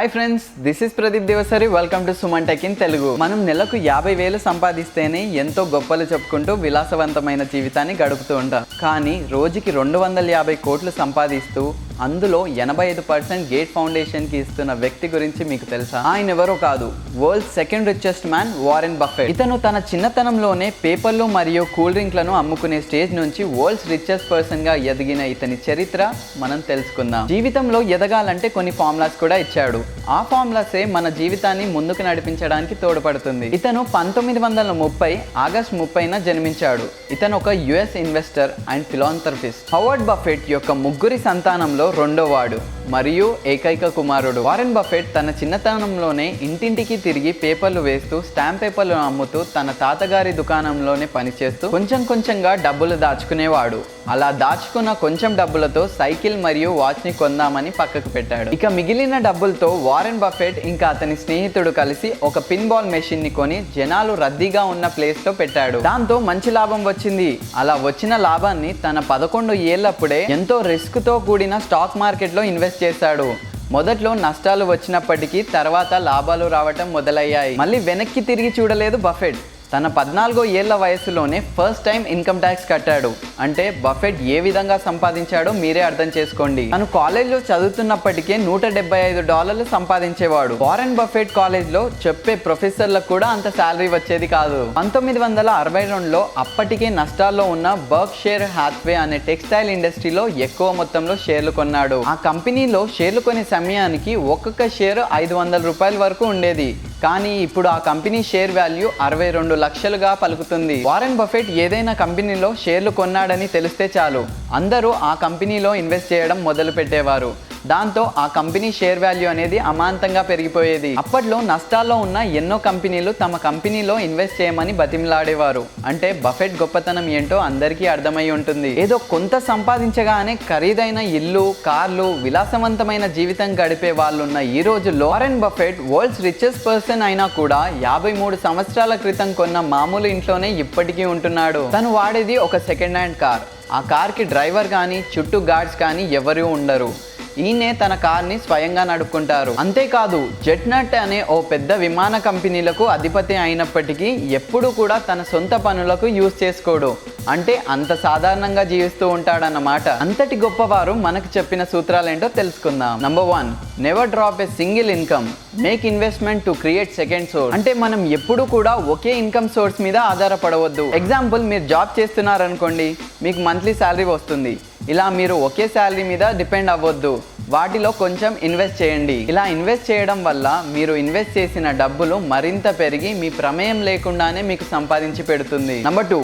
Hi friends this is Pradeep Devasari welcome to Suman tech in Telugu మనం నెలకు యాభై వేలు సంపాదిస్తేనే ఎంతో గొప్పలు చెప్పుకుంటూ విలాసవంతమైన జీవితాన్ని గడుపుతూ ఉంటాం. కానీ రోజుకి రెండు వందల యాభై కోట్లు సంపాదిస్తూ అందులో ఎనభై ఐదు పర్సెంట్ గేట్ ఫౌండేషన్కి ఇస్తున్న వ్యక్తి గురించి మీకు తెలుసా? ఆయన ఎవరో కాదు. World second richest man Warren Buffett ఇతను తన చిన్నతనంలోనే పేపర్లు మరియు కూల్ డ్రింక్లను అమ్ముకునే స్టేజ్ నుంచి వరల్డ్స్ రిచెస్ట్ పర్సన్గా ఎదిగిన ఇతని చరిత్ర మనం తెలుసుకుందాం. జీవితంలో ఎదగాలంటే కొన్ని ఫార్ములాస్ కూడా ఇచ్చాడు. ఆ ఫార్ములాసే మన జీవితాన్ని ముందుకు నడిపించడానికి తోడ్పడుతుంది. ఇతను పంతొమ్మిది వందల ముప్పై ఆగస్ట్ ముప్పైన జన్మించాడు. ఇతను ఒక US investor and philanthropist. Howard Buffett యొక్క ముగ్గురి సంతానంలో రెండో వాడు. మరియు ఏకైక కుమారుడు. వారెన్ బఫెట్ తన చిన్నతనంలోనే ఇంటింటికి తిరిగి పేపర్లు వేస్తూ స్టాంప్ పేపర్లు అమ్ముతూ తన తాతగారి దుకాణంలోనే పనిచేస్తూ కొంచెం కొంచెంగా డబ్బులు దాచుకునేవాడు. అలా దాచుకున్న కొంచెం డబ్బులతో సైకిల్ మరియు వాచ్ని కొందామని పక్కకు పెట్టాడు. ఇక మిగిలిన డబ్బులతో వారెన్ బఫెట్ ఇంకా అతని స్నేహితుడు కలిసి ఒక పిన్ బాల్ మెషిన్ని కొని జనాలు రద్దీగా ఉన్న ప్లేస్లో పెట్టాడు. దాంతో మంచి లాభం వచ్చింది. అలా వచ్చిన లాభాన్ని తన పదకొండు ఏళ్ళప్పుడే ఎంతో రిస్క్తో కూడిన స్టాక్ మార్కెట్లో ఇన్వెస్ట్ చేశాడు. మొదట్లో నష్టాలు వచ్చినప్పటికీ తర్వాత లాభాలు రావటం మొదలయ్యాయి. మళ్ళీ వెనక్కి తిరిగి చూడలేదు బఫెట్. తన పద్నాలుగో ఏళ్ళ వయసులోనే ఫస్ట్ టైం ఇన్కమ్ ట్యాక్స్ కట్టాడు. అంటే బఫెట్ ఏ విధంగా సంపాదించాడో మీరే అర్థం చేసుకోండి. తను కాలేజ్లో చదువుతున్నప్పటికే నూట డెబ్బై ఐదు డాలర్లు సంపాదించేవాడు. వారెన్ బఫెట్ కాలేజ్లో చెప్పే ప్రొఫెసర్లకు కూడా అంత శాలరీ వచ్చేది కాదు. పంతొమ్మిది వందల అరవై రెండులో అప్పటికే నష్టాల్లో ఉన్న బర్క్ షేర్ హ్యాత్వే అనే టెక్స్టైల్ ఇండస్ట్రీలో ఎక్కువ మొత్తంలో షేర్లు కొన్నాడు. ఆ కంపెనీలో షేర్లు కొనే సమయానికి ఒక్కొక్క షేర్ ఐదు వందల రూపాయల వరకు ఉండేది. కానీ ఇప్పుడు ఆ కంపెనీ షేర్ వాల్యూ అరవై రెండు లక్షలుగా పలుకుతుంది. వారెన్ బఫెట్ ఏదైనా కంపెనీలో షేర్లు కొన్నాడని తెలిస్తే చాలు. అందరూ ఆ కంపెనీలో ఇన్వెస్ట్ చేయడం మొదలు పెట్టేవారు దాంతో ఆ కంపెనీ షేర్ వాల్యూ అనేది అమాంతంగా పెరిగిపోయేది. అప్పట్లో నష్టాల్లో ఉన్న ఎన్నో కంపెనీలు తమ కంపెనీలో ఇన్వెస్ట్ చేయమని బతిమలాడేవారు. అంటే బఫెట్ గొప్పతనం ఏంటో అందరికీ అర్థమై ఉంటుంది. ఏదో కొంత సంపాదించగానే ఖరీదైన ఇల్లు కార్లు విలాసవంతమైన జీవితం గడిపే వాళ్ళున్న ఈ రోజుల్లో Warren Buffett world's richest person అయినా కూడా యాభై మూడు సంవత్సరాల క్రితం కొన్న మామూలు ఇంట్లోనే ఇప్పటికీ ఉంటున్నాడు. తను వాడేది ఒక సెకండ్ హ్యాండ్ కార్ ఆ కార్కి డ్రైవర్ కానీ చుట్టూ గార్డ్స్ కానీ ఎవరూ ఉండరు. ఈయనే తన కార్ని స్వయంగా నడుపుకుంటారు. అంతేకాదు జెట్నట్ అనే ఓ పెద్ద విమాన కంపెనీలకు అధిపతి అయినప్పటికీ ఎప్పుడూ కూడా తన సొంత పనులకు యూజ్ చేసుకోడు. అంటే అంత సాధారణంగా జీవిస్తూ ఉంటాడన్నమాట. అంతటి గొప్పవారు మనకు చెప్పిన సూత్రాలేంటో తెలుసుకుందాం. Number one never drop a single income make investment to create second source అంటే మనం ఎప్పుడు కూడా ఒకే ఇన్కమ్ సోర్స్ మీద ఆధారపడవద్దు. ఎగ్జాంపుల్ మీరు జాబ్ చేస్తున్నారనుకోండి మీకు మంత్లీ శాలరీ వస్తుంది. ఇలా మీరు ఒకే శాలరీ మీద డిపెండ్ అవ్వద్దు. వాటిలో కొంచెం ఇన్వెస్ట్ చేయండి. ఇలా ఇన్వెస్ట్ చేయడం వల్ల మీరు ఇన్వెస్ట్ చేసిన డబ్బులు మరింత పెరిగి మీ ప్రమేయం లేకుండానే మీకు సంపాదించి పెడుతుంది. Number two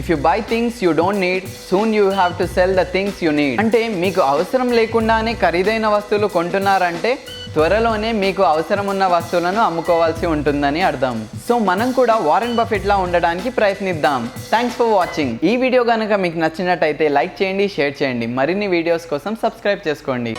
if you buy things you don't need soon you have to sell the things you need అంటే మీకు అవసరం లేకుండానే ఖరీదైన వస్తువులు కొంటున్నారంటే త్వరలోనే మీకు అవసరం ఉన్న వస్తువులను అమ్ముకోవాల్సి ఉంటుందని అర్థం. సో మనం కూడా వారెన్ బఫెట్లా ఉండడానికి ప్రయత్నిద్దాం. థ్యాంక్స్ ఫర్ వాచింగ్ ఈ వీడియో కనుక మీకు నచ్చినట్టయితే లైక్ చేయండి షేర్ చేయండి. మరిన్ని వీడియోస్ కోసం సబ్స్క్రైబ్ చేసుకోండి.